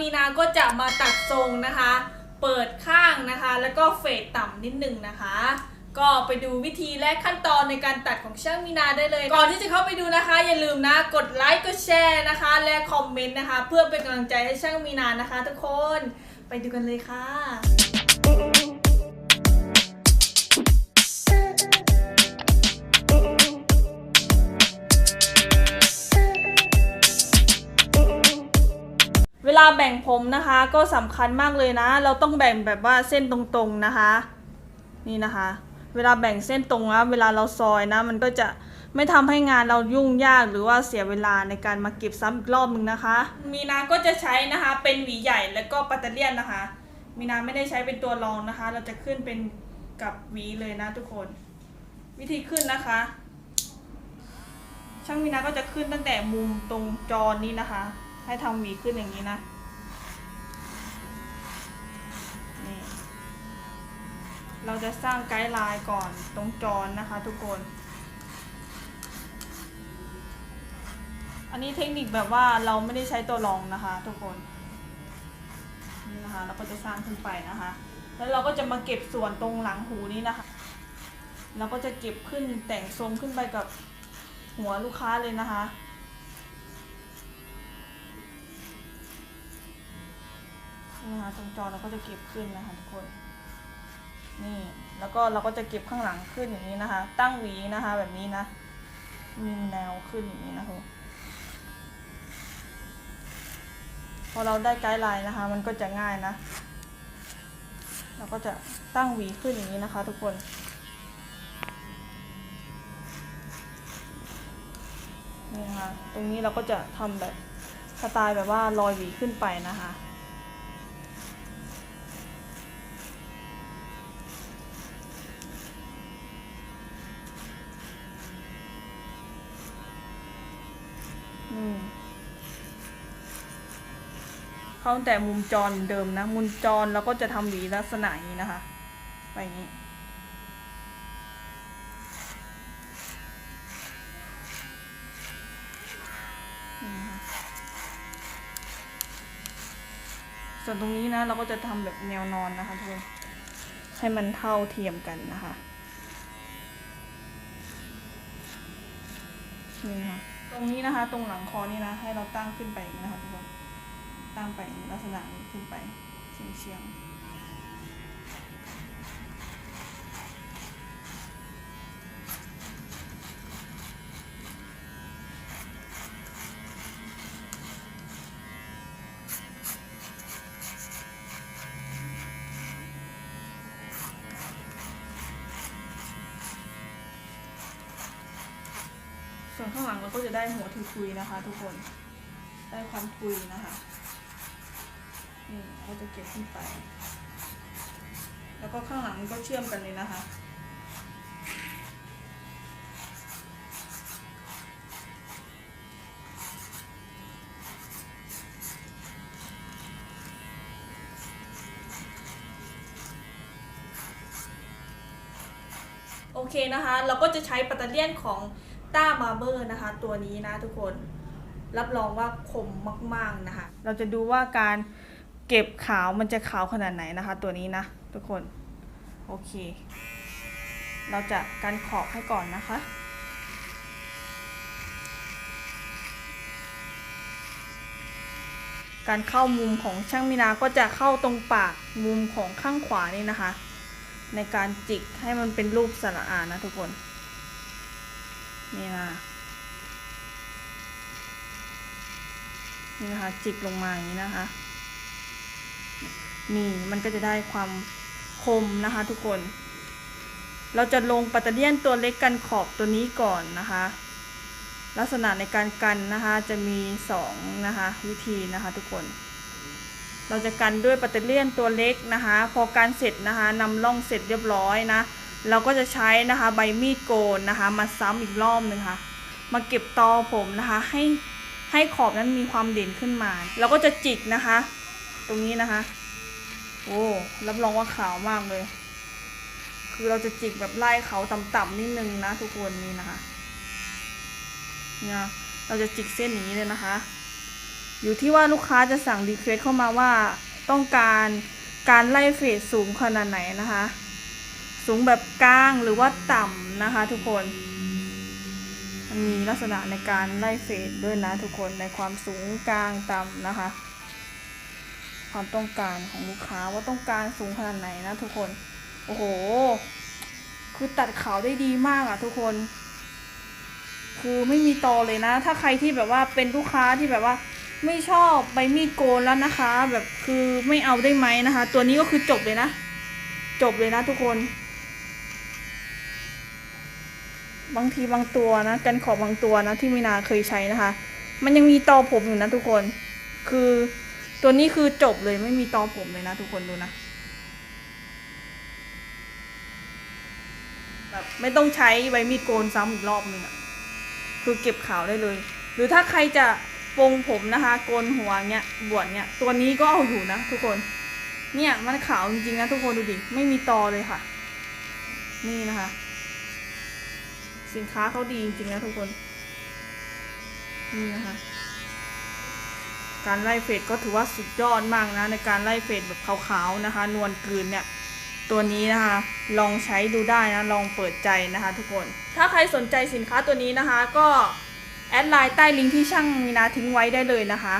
มีนาก็จะมาตัดทรงนะคะ เปิดข้างนะคะ แล้วก็เฟดต่ำนิดนึงนะคะ ก็ไปดูวิธีและขั้นตอนในการตัดของช่างมีนาได้เลย ก่อนที่จะเข้าไปดูนะคะ อย่าลืมนะ กดไลค์กดแชร์นะคะ และคอมเมนต์นะคะ เพื่อเป็นกำลังใจให้ช่างมีนานะคะ ทุกคนไปดูกันเลยค่ะ ลาแบ่งผมนะคะ ก็สำคัญมากเลยนะ เราต้องแบ่งแบบว่าเส้นตรงๆนะคะ นี่นะคะ เวลาแบ่งเส้นตรงนะเวลาเราซอยนะ มันก็จะไม่ทำให้งานเรายุ่งยากหรือว่าเสียเวลาในการมาเก็บซ้ำอีกรอบนึงนะคะ มีนาก็จะใช้นะคะเป็นหวีใหญ่แล้วก็ปัตเตอร์เลียนนะคะ มีนาไม่ได้ใช้เป็นตัวรองนะคะ เราจะขึ้นเป็นกับหวีเลยนะทุกคน วิธีขึ้นนะคะ ช่างมีนาก็จะขึ้นตั้งแต่มุมตรงจอนี้นะคะ ให้ทำหวีขึ้นอย่างนี้นะนี่เราจะสร้างไกด์ไลน์ก่อนตรงจอนะคะทุกคน อันนี้เทคนิคแบบว่าเราไม่ได้ใช้ตัวรองนะคะ ทุกคนนี่นะคะเราก็จะสร้างขึ้นไปนะคะ แล้วเราก็จะมาเก็บส่วนตรงหลังหูนี้นะคะเราก็จะเก็บขึ้นแต่งทรงขึ้นไปกับหัวลูกค้าเลยนะคะ นี่นะคะตรงจอเราก็จะเก็บขึ้นนะคะทุกคนนี่แล้วก็เราก็จะเก็บข้างหลังขึ้นอย่างนี้นะคะ ตั้งหวีนะคะ แบบนี้นะ มีแนวขึ้นอย่างนี้นะคะพอเราได้ไกด์ไลน์นะคะ มันก็จะง่ายนะ เราก็จะตั้งหวีขึ้นอย่างนี้นะคะ ทุกคน นี่นะคะ ตรงนี้เราก็จะทำแบบสไตล์แบบว่าลอยหวีขึ้นไปนะคะ เข้าตั้งแต่มุมจรเหมือนเดิมนะ มุมจรเราก็จะทำหวีลักษณะอย่างนี้นะคะ ไปอย่างนี้นี่นะคะส่วนตรงนี้นะเราก็จะทำแบบแนวนอนนะคะทุกคนให้มันเท่าเทียมกันนะคะนี่นะคะ ตรงนี้นะคะ ตรงหลังคอนี่นะ ให้เราตั้งขึ้นไปอย่างนี้นะคะทุกคน ตั้งไปลักษณะนี้ขึ้นไปเฉียงๆ ข้างหลังเราก็จะได้หัวทุยๆนะคะ ทุกคน ได้ความทุยนะคะนี่เราจะเก็บขึ้นไป แล้วก็ข้างหลังก็เชื่อมกันเลยนะคะโอเคนะคะ เราก็จะใช้ปัตเตอร์เลียนของ ต้ามาเบอร์นะคะ ตัวนี้นะทุกคนรับรองว่าคมมาก ๆนะคะ เราจะดูว่าการเก็บขาวมันจะขาวขนาดไหนนะคะ ตัวนี้นะ ทุกคนโอเค เราจะกันขอบให้ก่อนนะคะการเข้ามุมของช่างมินาก็จะเข้าตรงปากมุมของข้างขวานี่นะคะ ในการจิกให้มันเป็นรูปสระอานะทุกคน นี่นะนี่นะคะจิกลงมาอย่างนี้นะคะ นี่มันก็จะได้ความคมนะคะทุกคน เราจะลงปัตเตเลียนตัวเล็กกันขอบตัวนี้ก่อนนะคะ ลักษณะในการกันนะคะจะมีสองนะคะวิธีนะคะทุกคน เราจะกันด้วยปัตเตเลียนตัวเล็กนะคะ พอการเสร็จนะคะนำล่องเสร็จเรียบร้อยนะ เราก็จะใช้นะคะใบมีดโกนนะคะ มาซ้ำอีกรอบหนึ่งค่ะ มาเก็บตอผมนะคะ ให้ให้ขอบนั้นมีความเด่นขึ้นมาเราก็จะจิกนะคะ ตรงนี้นะคะ โอ้รับรองว่าขาวมากเลย คือเราจะจิกแบบไล่เขาต่ำๆนิดนึงนะทุกคนนี่นะคะเนี่ยเราจะจิกเส้นอย่างนี้เลยนะคะ อยู่ที่ว่าลูกค้าจะสั่งรีเควสเข้ามาว่าต้องการการไล่เฟสสูงขนาดไหนนะคะ สูงแบบกลางหรือว่าต่ำนะคะทุกคน มันมีลักษณะในการไล่เฟสด้วยนะทุกคนในความสูงกลางต่ำนะคะ ความต้องการของลูกค้าว่าต้องการสูงขนาดไหนนะทุกคน โอ้โห คือตัดขาวได้ดีมากอะทุกคน คือไม่มีตอเลยนะ ถ้าใครที่แบบว่าเป็นลูกค้าที่แบบว่าไม่ชอบใบมีดโกนแล้วนะคะ แบบคือไม่เอาได้ไหมนะคะ ตัวนี้ก็คือจบเลยนะ จบเลยนะทุกคน บางทีบางตัวนะกันขอบบางตัวนะที่มินาเคยใช้นะคะ มันยังมีตอผมอยู่นะทุกคน คือตัวนี้คือจบเลยไม่มีตอผมเลยนะทุกคนดูนะแบบไม่ต้องใช้ใบมีดโกนซ้ำอีกรอบนึงอะคือเก็บขาวได้เลย หรือถ้าใครจะปรงผมนะคะ โกนหัวเนี้ยบวชเนี้ยตัวนี้ก็เอาอยู่นะทุกคน เนี่ยมันขาวจริงๆนะทุกคนดูดิไม่มีตอเลยค่ะ นี่นะคะ สินค้าเขาดีจริงๆนะทุกคน นี่นะคะ การไล่เฟดก็ถือว่าสุดยอดมากนะ ในการไล่เฟดแบบขาวๆนะคะ นวลกลืนเนี่ย ตัวนี้นะคะ ลองใช้ดูได้นะ ลองเปิดใจนะคะ ทุกคน ถ้าใครสนใจสินค้าตัวนี้นะคะ ก็แอดไลน์ใต้ลิงก์ที่ช่างมีนาทิ้งไว้ได้เลยนะคะ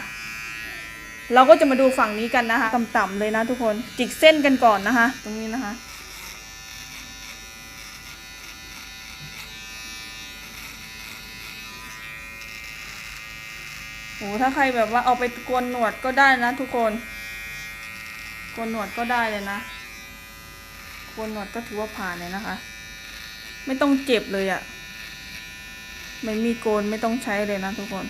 เราก็จะมาดูฝั่งนี้กันนะคะ ต่ำๆเลยนะทุกคน จิกเส้นกันก่อนนะคะ ตรงนี้นะคะ โหถ้าใครแบบว่าเอาไปโกนหนวดก็ได้นะทุกคนโกนหนวดก็ได้เลยนะโกนหนวดก็ถือว่าผ่านเลยนะคะ ไม่ต้องเจ็บเลยอะ่ะไม่มีโกนไม่ต้องใช้เลยนะทุกคน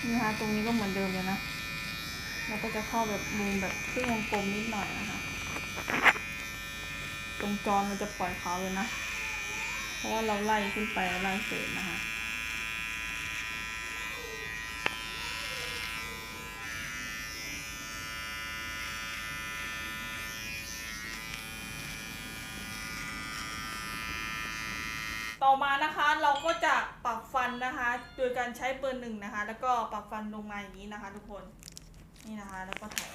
นี่นะคะตรงนี้ก็เหมือนเดิมเลยนะเราก็จะเข้าแบบมุมแบบครึ่งวงกลมนิดหน่อยนะคะ ตรงจอนเราจะปล่อยเขาเลยนะ ราะว่าเราไล่ขึ้นไปไล่เสร็จนะคะต่อมานะคะเราก็จะปรับฟันนะคะ โดยการใช้เบอร์หนึ่งนะคะ แล้วก็ปรับฟันลงมาอย่างนี้นะคะ ทุกคนนี่นะคะแล้วก็ถ่าย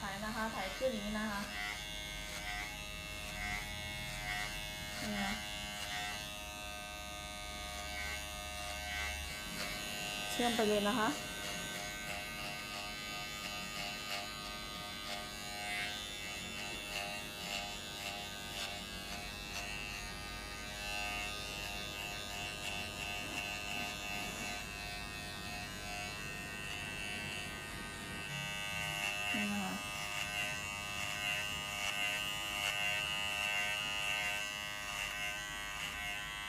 ถ่ายนะคะถ่ายขึ้นอย่างนี้นะคะ นี่นะเชื่อมไปเลยนะคะ นี่นะคะ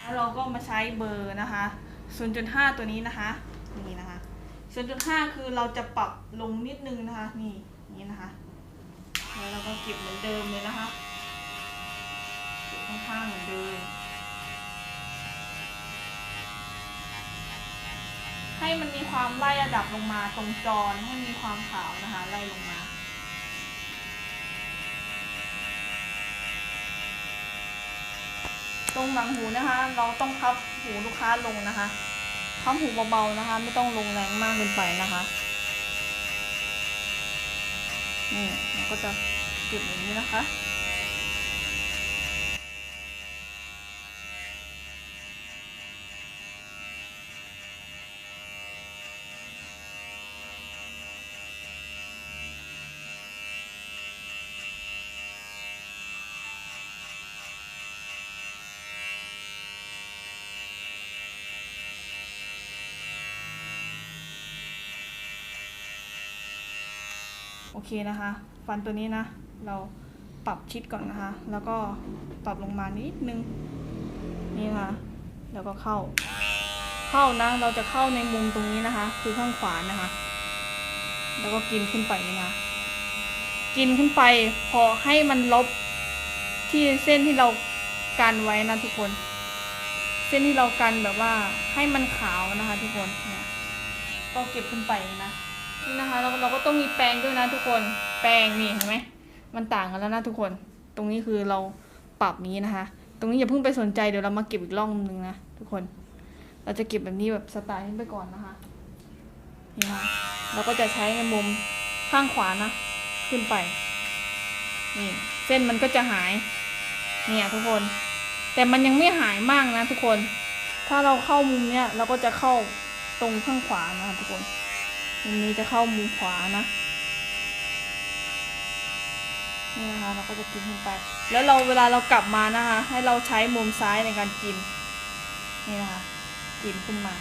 แล้วเราก็มาใช้เบอร์นะคะ 0.5 ตัวนี้นะคะ นี่นะคะ 0.5 คือเราจะปรับลงนิดนึงนะคะ นี่นี่นะคะ แล้วเราก็เก็บเหมือนเดิมเลยนะคะเก็บข้างๆเหมือนเดิม ให้มันมีความไล่ระดับลงมาตรงจรให้มีความขาวนะคะ ไล่ลงมา ตรงหลังหูนะคะ เราต้องพับหูลูกค้าลงนะคะพับหูเบาๆนะคะ ไม่ต้องลงแรงมากเกินไปนะคะนี่เราก็จะเก็บอย่างนี้นะคะ เคนะคะ ฟันตัวนี้นะ เราปรับชิดก่อนนะคะ แล้วก็ปรับลงมานิดนึง นี่นะคะแล้วก็เข้า เข้านะ เราจะเข้าในมุมตรงนี้นะคะ คือข้างขวานะคะ แล้วก็กินขึ้นไปนี่นะกินขึ้นไป พอให้มันลบที่เส้นที่เรากันไว้นะทุกคน เส้นที่เรากันแบบว่าให้มันขาวนะคะ ทุกคน เนี่ย ก็เก็บขึ้นไปนะ นี่นะคะเราเราก็ต้องมีแปรงด้วยนะทุกคน แปรงนี่เห็นไหมมันต่างกันแล้วนะทุกคน ตรงนี้คือเราปรับนี้นะคะ ตรงนี้อย่าเพิ่งไปสนใจเดี๋ยวเรามาเก็บอีกร่องหนึ่งนะทุกคน เราจะเก็บแบบนี้แบบสไตล์นี้ไปก่อนนะคะนี่นะเราก็จะใช้ในมุมข้างขวานะ ขึ้นไป นี่เส้นมันก็จะหาย เนี่ยทุกคน แต่มันยังไม่หายมากนะทุกคน ถ้าเราเข้ามุมเนี้ยเราก็จะเข้าตรงข้างขวานะคะทุกคน มุมนี้จะเข้ามุมขวานะนี่นะคะเราก็จะกินขึ้นไป แล้วเราเวลาเรากลับมานะคะ ให้เราใช้มุมซ้ายในการกิน นี่นะคะกินขึ้นมา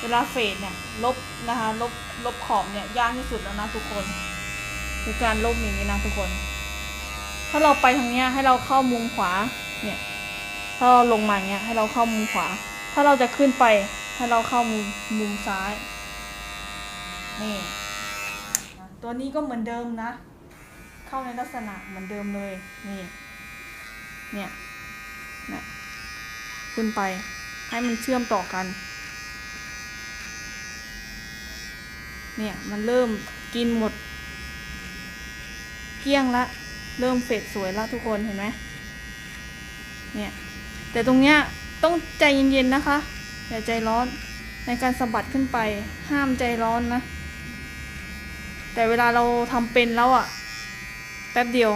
เวลาเฟดเนี่ยลบนะคะลบลบขอบเนี่ยยากที่สุดแล้วนะทุกคนคือการลบอย่างนี้นะทุกคน ถ้าเราไปทางเนี้ยให้เราเข้ามุมขวาเนี่ย ถ้าเราลงมาเงี้ยให้เราเข้ามุมขวา ถ้าเราจะขึ้นไป ให้เราเข้ามุมมุมซ้าย นี่ตัวนี้ก็เหมือนเดิมนะ เข้าในลักษณะเหมือนเดิมเลย นี่ เนี่ยนะขึ้นไป ให้มันเชื่อมต่อกัน เนี่ย มันเริ่มกินหมด เกี้ยงละ เริ่มเฟดสวยละทุกคนเห็นไหมเนี่ย แต่ตรงเนี้ยต้องใจเย็นๆนะคะ อย่าใจร้อนในการสะบัดขึ้นไป ห้ามใจร้อนนะ แต่เวลาเราทำเป็นแล้วอะ่ะ แป๊บเดียว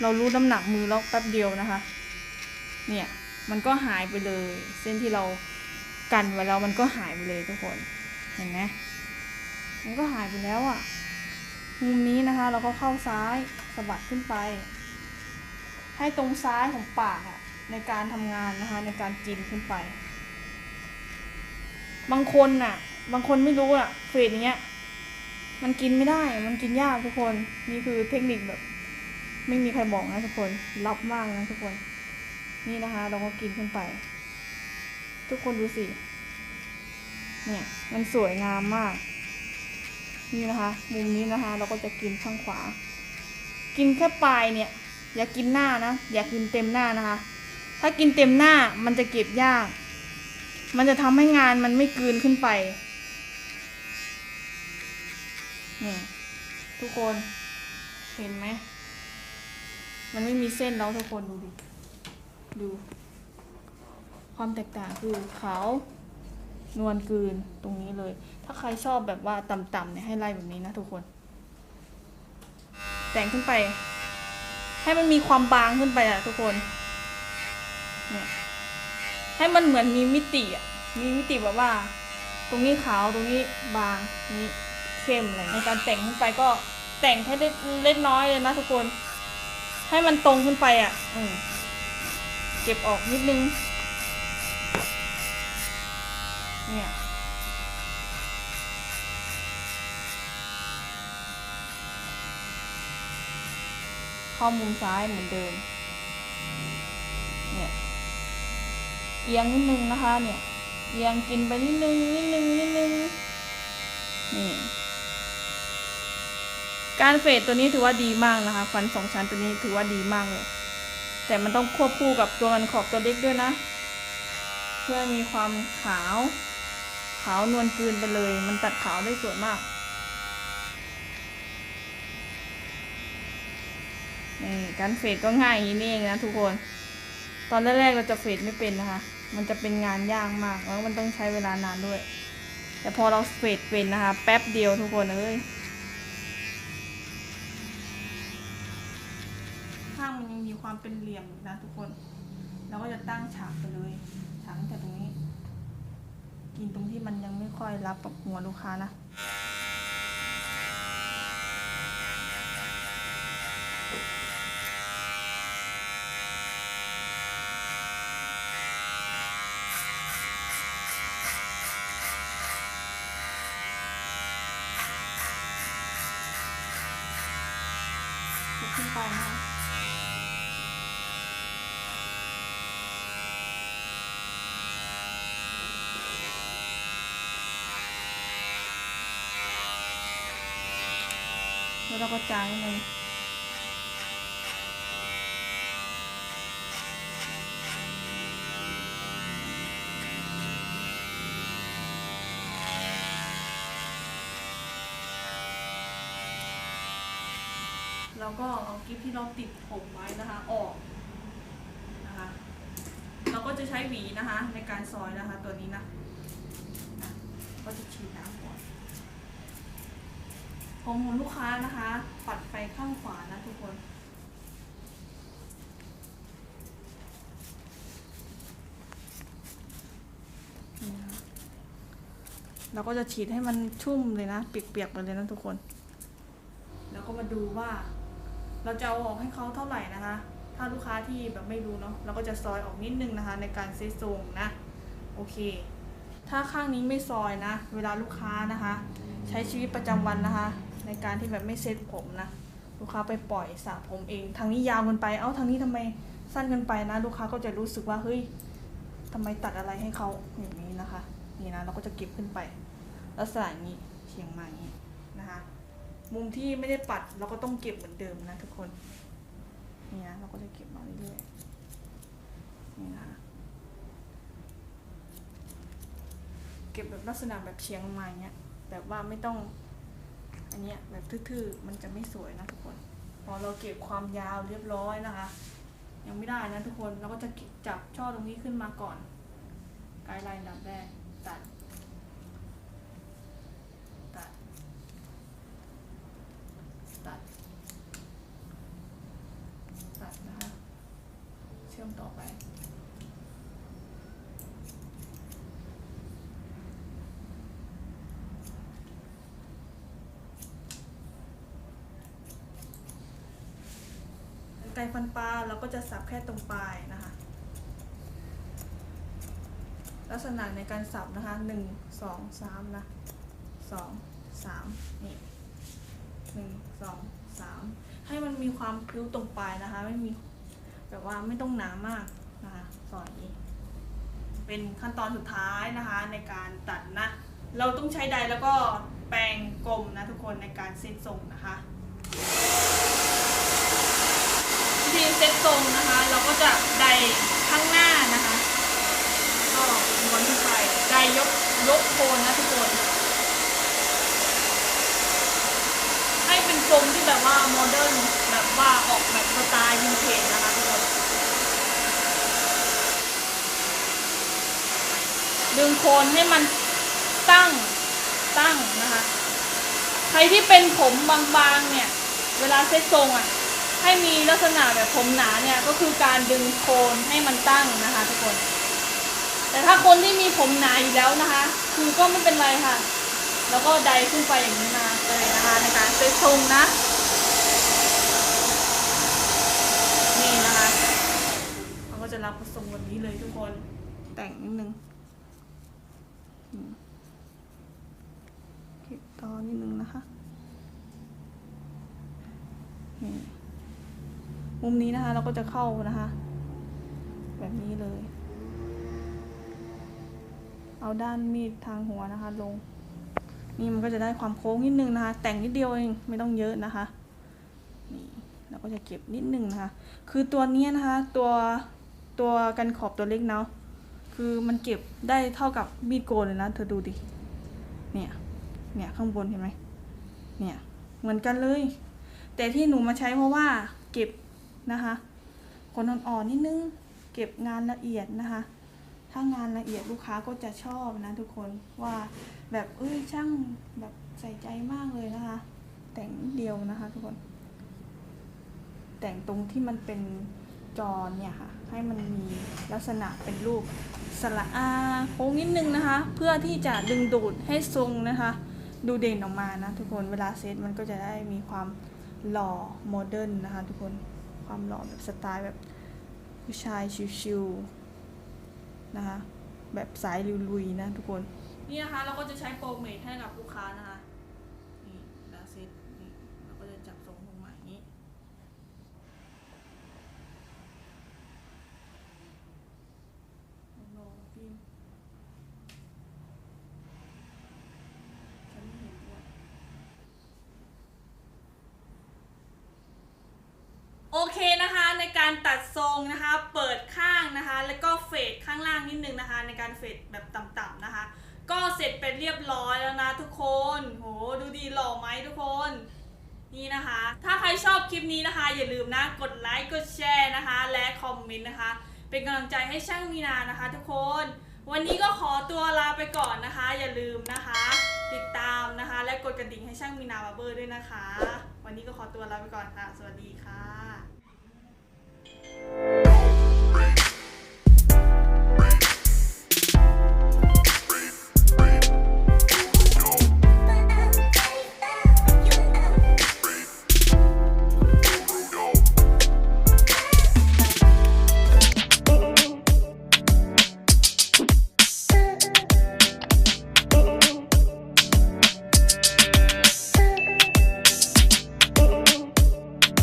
เรารู้น้ำหนักมือแล้วแป๊บเดียวนะคะ เนี่ย มันก็หายไปเลย เส้นที่เรากันไว้แล้วมันก็หายไปเลยทุกคน เห็นไหมมันก็หายไปแล้วอะ่ะ มุมนี้นะคะ เราก็เข้าซ้ายสะบัดขึ้นไป ให้ตรงซ้ายของปากอะ ในการทำงานนะคะ ในการกินขึ้นไป บางคนน่ะ บางคนไม่รู้อะเฟดอย่างเงี้ย มันกินไม่ได้ มันกินยากทุกคน นี่คือเทคนิคแบบ ไม่มีใครบอกนะทุกคนลับมากนะทุกคน นี่นะคะ เราก็กินขึ้นไป ทุกคนดูสิเนี่ย มันสวยงามมาก นี่นะคะ มุมนี้นะคะ เราก็จะกินข้างขวา กินแค่ปลายเนี่ย อย่ากินหน้านะ อย่ากินเต็มหน้านะคะ ถ้ากินเต็มหน้ามันจะเก็บยาก มันจะทำให้งานมันไม่กลืนขึ้นไป นี่ ทุกคนเห็นไหม มันไม่มีเส้นแล้วทุกคนดูดิ ดู ความแตกต่างคือขาว นวลกลืนตรงนี้เลย ถ้าใครชอบแบบว่าต่ำๆเนี่ยให้ไล่แบบนี้นะทุกคน แต่งขึ้นไป ให้มันมีความบางขึ้นไปอะทุกคน เนี่ย ให้มันเหมือนมีมิติอะ มีมิติแบบว่า ตรงนี้ขาวตรงนี้บางนี้เข้มอะไรในการแต่งขึ้นไปก็แต่งแค่เล็กเล็กน้อยเลยนะทุกคน ให้มันตรงขึ้นไปอะ อืมเก็บออกนิดนึง เนี่ยเข้ามุมซ้ายเหมือนเดิม เนี่ย เอียงนิดนึงนะคะเนี่ยเอียงกินไปนิดนึงนิดนึงนิดนึงนี่การเฟดตัวนี้ถือว่าดีมากนะคะฟันสองชั้นตัวนี้ถือว่าดีมากเลย แต่มันต้องควบคู่กับตัวกันขอบตัวเล็กด้วยนะ เพื่อมีความขาว ขาวนวลกลืนไปเลย มันตัดขาวได้สวยมากนี่การเฟดก็ง่ายอย่างนี้นี่เองนะทุกคน ตอนแรกๆเราจะเฟดไม่เป็นนะคะ มันจะเป็นงานยากมาก แล้วมันต้องใช้เวลานานด้วย แต่พอเราเฟดเป็นนะคะ แป๊บเดียวทุกคนเอ้ยข้างมันยังมีความเป็นเหลี่ยมนะทุกคนเราก็จะตั้งฉากไปเลย ฉากตั้งแต่ตรงนี้ กินตรงที่มันยังไม่ค่อยรับกับหัวลูกค้านะ ยกขึ้นไปนะคะแล้วเรา ก็จางนิดนึงเราก็เอากิฟที่เราติดผมไว้นะคะออกนะคะ เราก็จะใช้หวีนะคะในการซอยนะคะตัวนี้นะนะก็จะฉีดน้ำ ก่อนผมของลูกค้านะคะ ปัดไปข้างขวานะทุกคนเราก็จะฉีดให้มันชุ่มเลยนะเปียกๆไปเลยนะทุกคน แล้วก็มาดูว่า เราจะเอาออกให้เขาเท่าไหร่นะคะ ถ้าลูกค้าที่แบบไม่รู้เนาะเราก็จะซอยออกนิดนึงนะคะ ในการเซตทรงนะ โอเค ถ้าข้างนี้ไม่ซอยนะ เวลาลูกค้านะคะ ใช้ชีวิตประจำวันนะคะ ในการที่แบบไม่เซ็ตผมนะลูกค้าไปปล่อยสระผมเอง ทางนี้ยาวเกินไป เอ้าทางนี้ทำไมสั้นเกินไปนะ ลูกค้าก็จะรู้สึกว่าเฮ้ยทำไมตัดอะไรให้เขาอย่างนี้นะคะ นี่นะเราก็จะเก็บขึ้นไปลักษณะนี้เฉียงมาอย่างนี้นะคะ มุมที่ไม่ได้ปัดเราก็ต้องเก็บเหมือนเดิมนะทุกคนนี่นะเราก็จะเก็บมาเรื่อยๆนี่นะคะเก็บแบบลักษณะแบบเฉียงมาอย่างเงี้ยแบบว่าไม่ต้อง อันเนี้ยแบบทื่อๆมันจะไม่สวยนะทุกคน พอเราเก็บความยาวเรียบร้อยนะคะ ยังไม่ได้นะทุกคนเราก็จะจับช่อตรงนี้ขึ้นมาก่อนไกด์ไลน์ดับแรกตัด ตัด ตัด ตัดนะคะ เชื่อมต่อไป ไก่ฟันปลาเราก็จะสับแค่ตรงปลายนะคะ ลักษณะในการสับนะคะหนึ่งสองสามนะสองสามนี่หนึ่งสองสามให้มันมีความพิ้วตรงปลายนะคะ ไม่มีแบบว่าไม่ต้องหนามากนะคะสอนนี้เป็นขั้นตอนสุดท้ายนะคะในการตัดนะ เราต้องใช้ใดแล้วก็แปรงกลมนะทุกคนในการเซ็ตทรงนะคะ วิธีเซ็ตทรงนะคะ เราก็จะไดข้างหน้านะคะ ก็ม้วนขึ้นไปไดยกยกโคนนะทุกคน ให้เป็นทรงที่แบบว่าโมเดิร์นแบบว่าออกแบบสไตล์วินเทจนะคะทุกคนดึงโคนให้มันตั้งตั้งนะคะ ใครที่เป็นผมบางๆเนี่ย เวลาเซ็ตทรงอะ ให้มีลักษณะแบบผมหนาเนี่ยก็คือการดึงโคนให้มันตั้งนะคะทุกคน แต่ถ้าคนที่มีผมหนาอยู่แล้วนะคะ คือก็ไม่เป็นไรค่ะ แล้วก็ไดขึ้นไปอย่างนี้มาเลยนะคะในการเซตทรงนะ นี่นะคะเราก็จะรับทรงแบบนี้เลยทุกคนแต่งนิดนึงอืมเก็บต่อนิดนึงนะคะนี่ มุมนี้นะคะเราก็จะเข้านะคะ แบบนี้เลย เอาด้านมีดทางหัวนะคะ ลง นี่มันก็จะได้ความโค้งนิดนึงนะคะ แต่งนิดเดียวเองไม่ต้องเยอะนะคะนี่เราก็จะเก็บนิดนึงนะคะ คือตัวนี้นะคะตัวตัวกันขอบตัวเล็กเนาะคือมันเก็บได้เท่ากับมีดโกนเลยนะ เธอดูดิ เนี่ย เนี่ยข้างบนเห็นไหมเนี่ย เหมือนกันเลย แต่ที่หนูมาใช้เพราะว่าเก็บ นะคะคนอ่อนๆนิดนึงเก็บงานละเอียดนะคะ ถ้างานละเอียดลูกค้าก็จะชอบนะทุกคนว่าแบบเอ้ยช่างแบบใส่ใจมากเลยนะคะ แต่งเดียวนะคะทุกคน แต่งตรงที่มันเป็นจอเนี่ยค่ะ ให้มันมีลักษณะเป็นรูปสระอาโค้งนิดนึงนะคะ เพื่อที่จะดึงดูดให้ทรงนะคะ ดูเด่นออกมานะทุกคนเวลาเซตมันก็จะได้มีความหล่อโมเดิร์นนะคะทุกคน ความหล่อแบบสไตล์แบบผู้ชายชิวๆนะคะแบบสายลุยๆนะทุกคน นี่นะคะเราก็จะใช้โปรเมทให้กับลูกค้านะคะ นี่ดาเซตนี่เราก็จะจับทรงลงมาอย่างนี้ ลองพิมพ์ฉันไม่เห็นด้วยโอเคนะคะใน การตัดทรงนะคะ เปิดข้างนะคะ แล้วก็เฟดข้างล่างนิดนึงนะคะ ในการเฟดแบบต่ำๆนะคะ ก็เสร็จเป็นเรียบร้อยแล้วนะทุกคน โห ดูดีหล่อไหมทุกคน นี่นะคะ ถ้าใครชอบคลิปนี้นะคะ อย่าลืมนะ กดไลค์ กดแชร์นะคะ และคอมเมนต์นะคะ เป็นกำลังใจให้ช่างมีนานะคะ ทุกคน วันนี้ก็ขอตัวลาไปก่อนนะคะ อย่าลืมนะคะ ติดตามนะคะ และกดกระดิ่งให้ช่างมีนาบาร์เบอร์ด้วยนะคะ วันนี้ก็ขอตัวลาไปก่อนค่ะ สวัสดีค่ะ Bye.